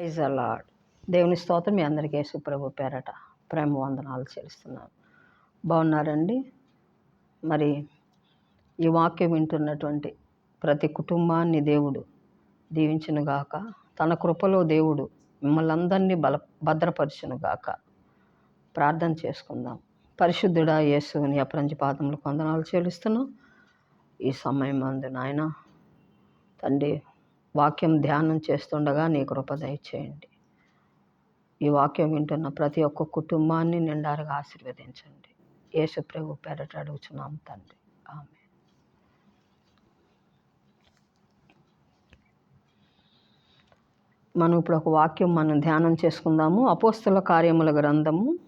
Praise అలాడ్ దేవుని స్తోత్రం మీ అందరికీ సుప్రభు పేరట ప్రేమ వందనాలు చేస్తున్నాను బాగున్నారండి? మరి ఈ వాక్యం వింటున్నటువంటి ప్రతి కుటుంబాన్ని దేవుడు దీవించునుగాక. తన కృపలో దేవుడు మిమ్మల్ని అందరినీ బల భద్రపరచునుగాక. ప్రార్థన చేసుకుందాం. పరిశుద్ధుడా యేసు నీ అపరంజి పాదములు కొందనాలు చెల్లిస్తున్నాం. ఈ సమయం అందు నాయన తండ్రి వాక్యం ధ్యానం చేస్తుండగా నీ కృప దయచేయండి. ఈ వాక్యం వింటున్న ప్రతి ఒక్క కుటుంబాన్ని నిండారుగా ఆశీర్వదించండి. యేసు ప్రభు పేరట అడుగుచున్నాం తండ్రి. ఆమె మనం ఇప్పుడు ఒక వాక్యం మనం ధ్యానం చేసుకుందాము. అపోస్తుల కార్యముల గ్రంథము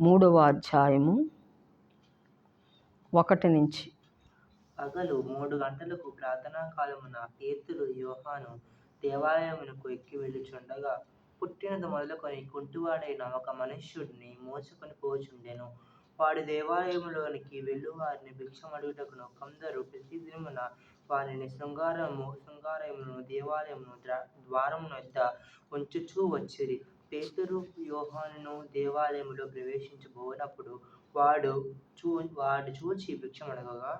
మూడవ అధ్యాయము ఒకటి నుంచి పగలు మూడు గంటలకు ప్రార్థనా కాలమున పేతురు యోహాను దేవాలయమునకు ఎక్కి వెళ్ళుచుండగా పుట్టినది మొదలుకొని కుంటివాడైన ఒక మనుష్యుడిని మోసుకొని పోచుండెను. వాడు దేవాలయములోనికి వెళ్ళు వారిని భిక్షమడుగుటకును కొందరు ప్రతిదినమున వారిని శృంగారము శృంగారమును దేవాలయమును ద్వారమున వద్ద ఉంచుచూ వచ్చిరి. పేతురు యోహానును దేవాలయములో ప్రవేశించబోనప్పుడు వాడు చూ వాడు చూచి భిక్షమడగగా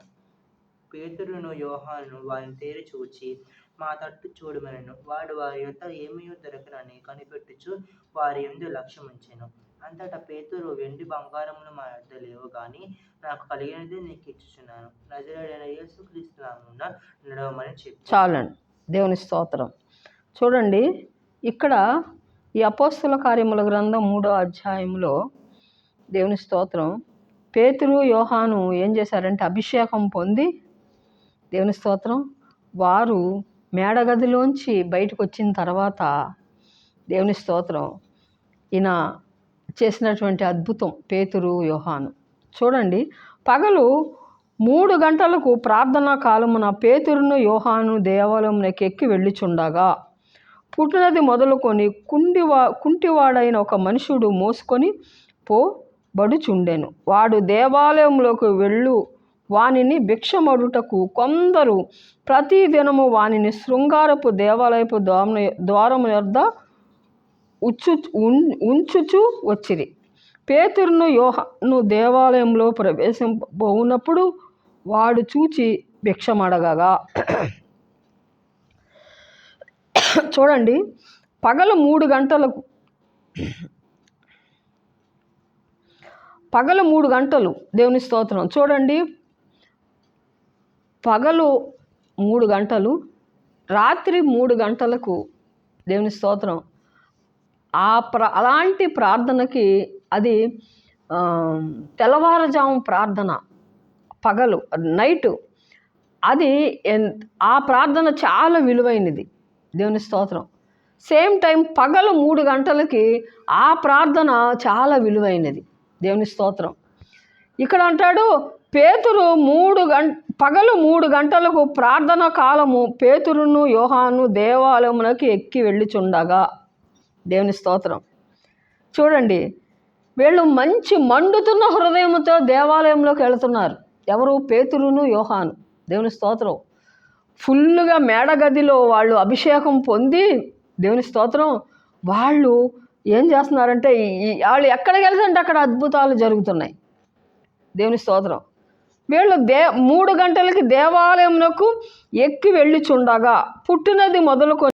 పేతురును యోహాను వారిని తేరి చూచి మా తట్టు చూడమనను. వాడు వారి యొద్ద ఏమీ దొరకనని కనిపెట్టుచు వారి ఎందు లక్ష్యముంచెను. అంతటా పేతురు వెండి బంగారములు మా యొద్ద లేవు కానీ నాకు కలిగినది నీకు ఇచ్చుచున్నాను. నజరేడైన యేసుక్రీస్తు నామమున నడవమని చెప్పి. చాలండి. దేవుని స్తోత్రం. చూడండి ఇక్కడ ఈ అపోస్తుల కార్యముల గ్రంథం మూడో అధ్యాయంలో దేవుని స్తోత్రం. పేతురు యోహాను ఏం చేశారంటే అభిషేకం పొంది దేవుని స్తోత్రం. వారు మేడగదిలోంచి బయటకు వచ్చిన తర్వాత దేవుని స్తోత్రం. ఈయన చేసినటువంటి అద్భుతం పేతురు యోహాను. చూడండి పగలు మూడు గంటలకు ప్రార్థనా కాలమున పేతురును యోహాను దేవాలయంలోకి ఎక్కి వెళ్ళిచుండగా పుట్టినది మొదలుకొని కుండివా కుంటివాడైన ఒక మనుషుడు మోసుకొని పో బడుచుండెను వాడు దేవాలయంలోకి వెళ్ళు వానిని భిక్షమడుటకు కొందరు ప్రతిదినము వానిని శృంగారపు దేవాలయపు ద్వారము ద్వారము యొద్ద ఉచ్చు ఉంచుచు వచ్చిరి. పేతురును యోహను దేవాలయంలో ప్రవేశింపబోనప్పుడు వాడు చూచి భిక్షమడగగా. చూడండి పగలు మూడు గంటలకు పగలు మూడు గంటలు దేవుని స్తోత్రం. చూడండి పగలు మూడు గంటలు రాత్రి మూడు గంటలకు దేవుని స్తోత్రం. ఆ ప్ర అలాంటి ప్రార్థనకి అది తెల్లవారుజాము ప్రార్థన పగలు నైటు. అది ఎన్- ఆ ప్రార్థన చాలా విలువైనది దేవుని స్తోత్రం. సేమ్ టైం పగలు మూడు గంటలకి ఆ ప్రార్థన చాలా విలువైనది దేవుని స్తోత్రం. ఇక్కడ అంటాడు పేతురు మూడు గంట పగలు మూడు గంటలకు ప్రార్థన కాలము పేతురును యోహాను దేవాలయమునకి ఎక్కి వెళ్ళిచుండగా. దేవుని స్తోత్రం. చూడండి వీళ్ళు మంచి మండుతున్న హృదయంతో దేవాలయంలోకి వెళుతున్నారు. ఎవరు? పేతురును యోహాను. దేవుని స్తోత్రం. ఫుల్గా మేడగదిలో వాళ్ళు అభిషేకం పొంది దేవుని స్తోత్రం. వాళ్ళు ఏం చేస్తున్నారంటే వాళ్ళు ఎక్కడికి వెళ్తుంటే అక్కడ అద్భుతాలు జరుగుతున్నాయి. దేవుని స్తోత్రం. వీళ్ళు దే మూడు గంటలకి దేవాలయంలోకి ఎక్కి వెళ్ళుచుండగా పుట్టినది మొదలుకొని